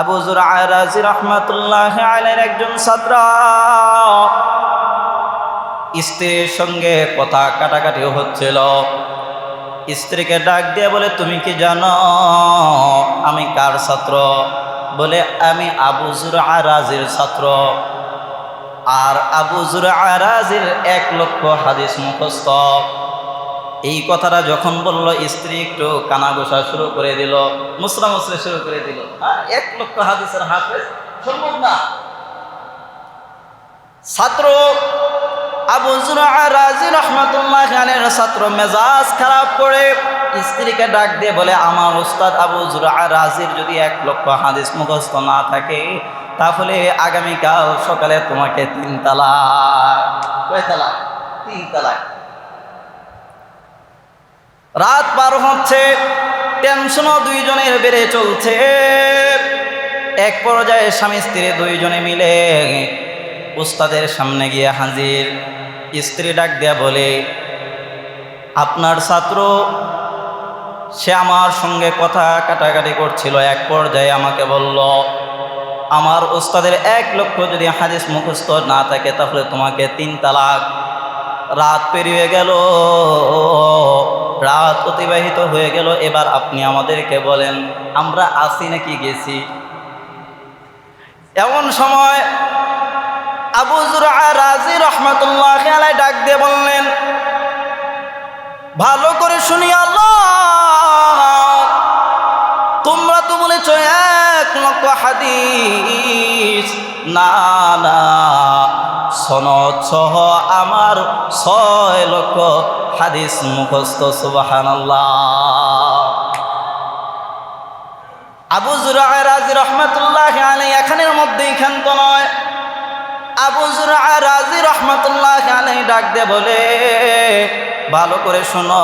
আবু জুরাজি রহমাতুল্লাহ আলের একজন ছাত্র। স্ত্রীর সঙ্গে কথা কাটাকাটি হচ্ছিল। স্ত্রীকে ডাক দিয়ে বলে, তুমি কি জানো আমি কার ছাত্র? বলে, আমি আবু জুরাজির ছাত্র। আর আবু জুরাজির এক লক্ষ হাদিস মুখস্থ। এই কথাটা যখন বলল, স্ত্রী একটু কানা গোসা শুরু করে দিল মুসরা মুসরে শুরু করে দিল। এক লক্ষ হাদিসের হাফেজ না। ছাত্র আবু রাজি রহমতুল্লাহ খানের ছাত্র মেজাজ খারাপ করে স্ত্রীকে ডাক দিয়ে বলে, আমার উস্তাদ আবু রাজির যদি এক লক্ষ হাদিস মুখস্থ না থাকে, তাহলে আগামীকাল সকালে তোমাকে তিন তালাক। কয় তালাক? তিন তালাক। রাত পার হচ্ছে টেনশনও দুইজনের বেড়ে চলছে। এক পর্যায়ে স্বামী, স্ত্রী দুইজনে মিলে উস্তাদের সামনে গিয়ে হাজির। স্ত্রী ডাক দেয়া বলে, আপনার ছাত্র, সে আমার সঙ্গে কথা কাটাকাটি করছিল। এক পর্যায়ে আমাকে বলল, আমার উস্তাদের এক লক্ষ যদি হাদিস মুখস্থ না থাকে, তাহলে তোমাকে তিন তালাক। রাত পেরিয়ে গেল। রাত অতিবাহিত হয়ে গেল। এবার আপনি আমাদেরকে বলেন, আমরা আসি নাকি গেছি? এমন সময় আবু রাজি রহমতুল্লাহ খেলায় ডাক দিয়ে বললেন, ভালো করে শুনি আল্লাহ। তোমরা তো বলেছ এক লক্ষ হাদিস। না না, সনদ সহ আমার ছয় লক্ষ হাদিস মুখস্থ সুবাহান আবু রাজি রহমতুল্লাহ আলাই এখানের মধ্যেই ক্ষান্ত নয়। আবু রাজি রহমতুল্লাহ আলাই ডাক দে বলে, ভালো করে শোনো,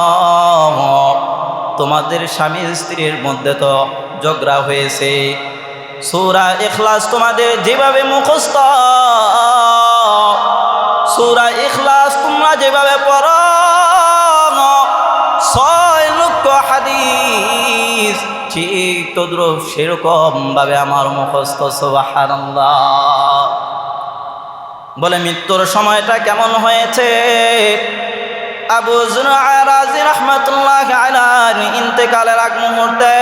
তোমাদের স্বামী স্ত্রীর মধ্যে তো ঝগড়া হয়েছে। সুরা এখলাস তোমাদের যেভাবে মুখস্থ, সুরা এখলাস তোমরা যেভাবে পড়ো ছয় লক্ষ হাদিস। ঠিক তদ্রুপ সেরকম ভাবে আমার মুখস্থ বলে, মৃত্যুর সময়টা কেমন হয়েছে? আবু আগ মুহূর্তে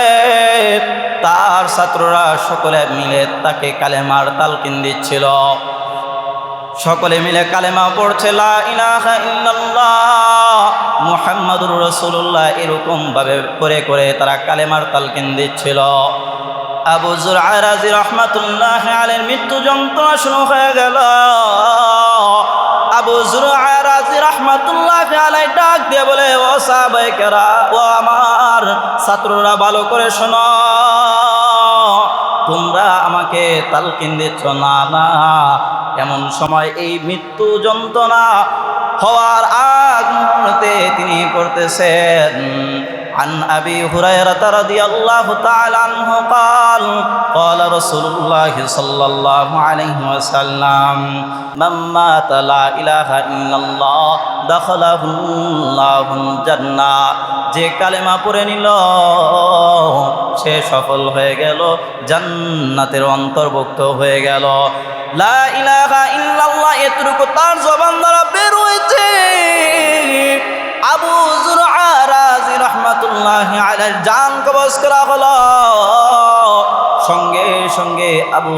তার ছাত্ররা সকলে মিলে তাকে কালেমার তালকিন দিচ্ছিল। সকলে মিলে কালেমা পড়ছে, লা ইলাহা ইল্লাল্লাহ। মুহাম্মাদুর রাসূলুল্লাহ এরকম ভাবে করে করে তারা কালেমার তালকিন দিচ্ছিল। আবু জুরআরাজি রাহমাতুল্লাহ আলাইহির মৃত্যু যন্ত্রণা শুরু হয়ে গেল। আবু জুরআরাজি রাহমাতুল্লাহ আলাই ডাক দিয়ে বলে, ও সাহাবায়ে ও আমার ছাত্ররা, ভালো করে শোনো। তোমরা আমাকে তালকিন দিচ্ছ না না। এমন সময় এই মৃত্যু যন্ত্রণা হওয়ার মুহূর্তে তিনি করতেছেন عن أبي هريرة رضي الله تعالى عنه قال قال رسول الله صلى الله عليه وسلم من مات لا إله إلا الله دخله الله الجنة যে কালেমা পড়ে নিল সে সফল হয়ে গেল জান্নাতের অন্তর্ভুক্ত হয়ে গেল লা ইলাহা ইল্লাল্লাহ এতটুকু তার জবান দ্বারা বের হয়েছে আবু রাজি রহমাতুল্লাহ আলাইহির জান কবজ করা হলো। সঙ্গে সঙ্গে আবু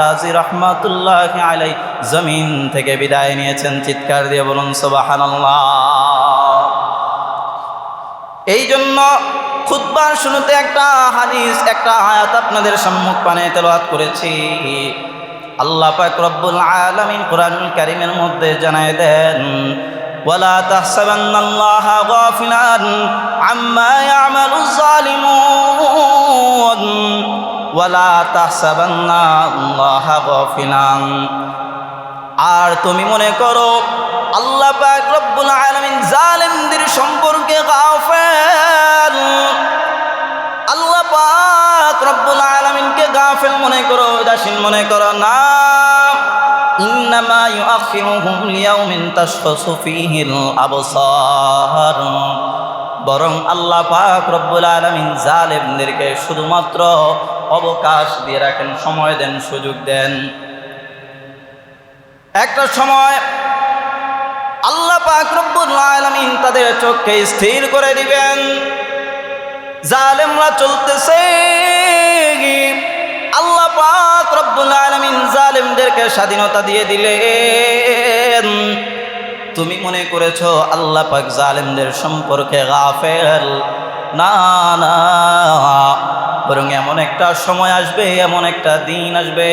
রাজি রহমাতুল্লাহ আলাই জমিন থেকে বিদায় নিয়েছেন। চিৎকার দিয়ে বলুন, সুবহানাল্লাহ। এই জন্য খুদ্বার শুরুতে একটা হাদিস, একটা আয়াত আপনাদের সম্মুখ পানে তেলাওয়াত করেছি। আল্লাহ পাক রব্বুল আলামিন কোরআনুল কারীমের মধ্যে জানায় দেন ولا تحسبن الله غافلا عما يعمل الظالمون ولا تحسبن الله غافلا আর তুমি মনে করো আল্লাহ পাক রব্বুল আলামিন জালিমদের সম্পর্কে গাফেল আল্লাহ পাক রব্বুল আলামিনকে গাফেল মনে করো উদাসীন মনে করো না ইন্নামা ইউআখিরুহুম লিয়াউমিন তাশখাসু ফীহিল আবসার। বরং আল্লাহ পাক রব্বুল আলমিন জালেমদেরকে শুধুমাত্র অবকাশ দিয়ে রাখেন, সময় দেন, সুযোগ দেন। একটা সময় আল্লাহ পাক রব্বুল আলামিন তাদের চোখকে স্থির করে দিবেন। জালেমরা চলতেছে। রব্বুল আলামিন জালেমদেরকে স্বাধীনতা দিয়ে দিলেন। তুমি মনে করেছ আল্লাহ পাক জালেমদের সম্পর্কে গাফেল? না না। বরং এমন একটা সময় আসবে, এমন একটা দিন আসবে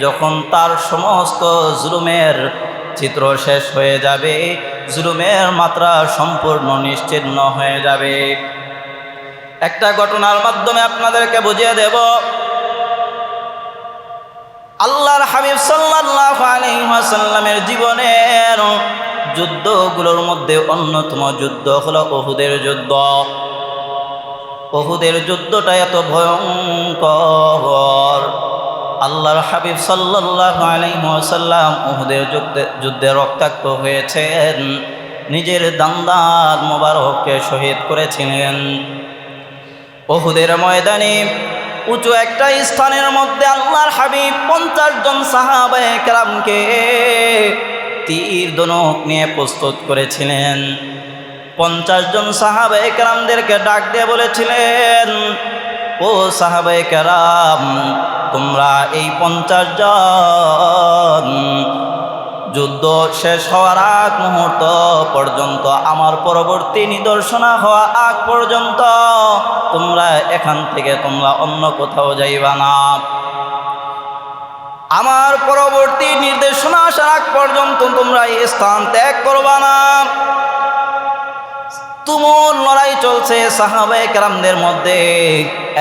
যখন তার সমস্ত জুলুমের চিত্র শেষ হয়ে যাবে, জুলুমের মাত্রা সম্পূর্ণ নিশ্চিহ্ন হয়ে যাবে। একটা ঘটনার মাধ্যমে আপনাদেরকে বুঝিয়ে দেব। আল্লাহর হাবিব সাল্লাল্লাহু আলাইহি ওয়াসাল্লামের জীবনের যুদ্ধগুলোর মধ্যে অন্যতম যুদ্ধ হলো অহুদের যুদ্ধ। ওহুদের যুদ্ধটা এত ভয়ঙ্কর। আল্লাহর হাবিব সাল্লাল্লাহু আলাইহি ওয়াসাল্লাম উহুদের যুদ্ধে যুদ্ধে রক্তাক্ত হয়েছেন। নিজের দান্দার মোবারককে শহীদ করেছিলেন। ওহুদের ময়দানে উঁচু একটা স্থানের মধ্যে আল্লাহর হাবিব পঞ্চাশ জন সাহাবায়ে কেরামকে তীর দনক নিয়ে প্রস্তুত করেছিলেন। পঞ্চাশ জন সাহাবায়ে কেরামদেরকে ডাক দিয়ে বলেছিলেন, ও সাহাবায়ে কেরাম, তোমরা এই পঞ্চাশ জন যুদ্ধ শেষ হওয়ার আগ মুহূর্ত পর্যন্ত, আমার পরবর্তী নিদর্শনা হওয়া আগ পর্যন্ত তোমরা এখান থেকে তোমরা অন্য কোথাও যাইবা না। আমার পরবর্তী নির্দেশনা আসার আগ পর্যন্ত তোমরা এই স্থান ত্যাগ করবা না। তুমুল লড়াই চলছে সাহাবায়ে কেরামদের মধ্যে।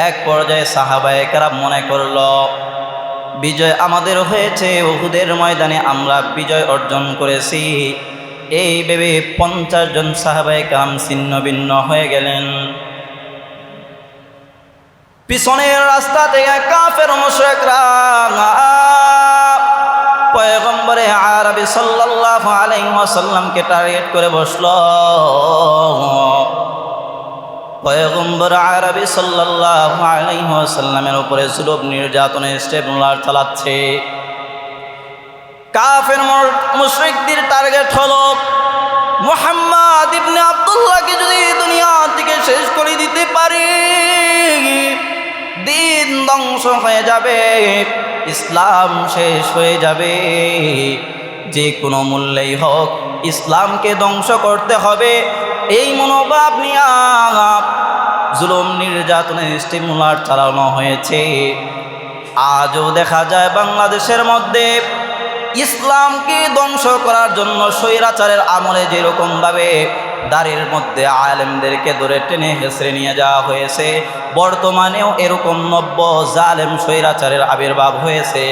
এক পর্যায়ে সাহাবায়ে কেরাম মনে করল বিজয় আমাদের হয়েছে ওহুদের ময়দানে, আমরা বিজয় অর্জন করেছি। এই ভেবে পঞ্চাশ জন সাহাবায়ে কেরাম ছিন্ন ভিন্ন হয়ে গেলেন। পিছনের রাস্তা থেকে কাফের মুশরিকরা পয়গম্বরে আরবি সাল্লাল্লাহু আলাইহি ওয়াসাল্লামকে টার্গেট করে বসল। পয়গম্বর আরবি সাল্লাল্লাহু আলাইহি ওয়াসাল্লামের উপরে জুলুম নির্যাতনের স্টেপলার চালাচ্ছে। কাফের মুশরিকদের টার্গেট হলো, মুহাম্মদ ইবনে আব্দুল্লাহকে যদি দুনিয়া থেকে শেষ করে দিতে পারি, দিন ধ্বংস হয়ে যাবে, ইসলাম শেষ হয়ে যাবে। যে কোনো মূল্যেই হোক, ইসলামকে ধ্বংস করতে হবে এই মনোভাব নিয়ে জুলুম নির্যাতনের স্টিমুলার চালানো হয়েছে। আজও দেখা যায় বাংলাদেশের মধ্যে ইসলামকে ধ্বংস করার জন্য স্বৈরাচারের আমলে যেরকমভাবে দাঁড়ের মধ্যে আলেমদেরকে ধরে টেনে হেসড়ে নিয়ে যাওয়া হয়েছে, বর্তমানেও এরকম নব্য জালেম স্বৈরাচারের আবির্ভাব হয়েছে।